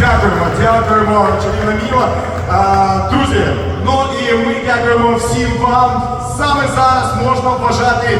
Дякуємо, дякуємо, чарівна Міла. Друзі, ну і ми дякуємо всім вам. Саме зараз можна вважати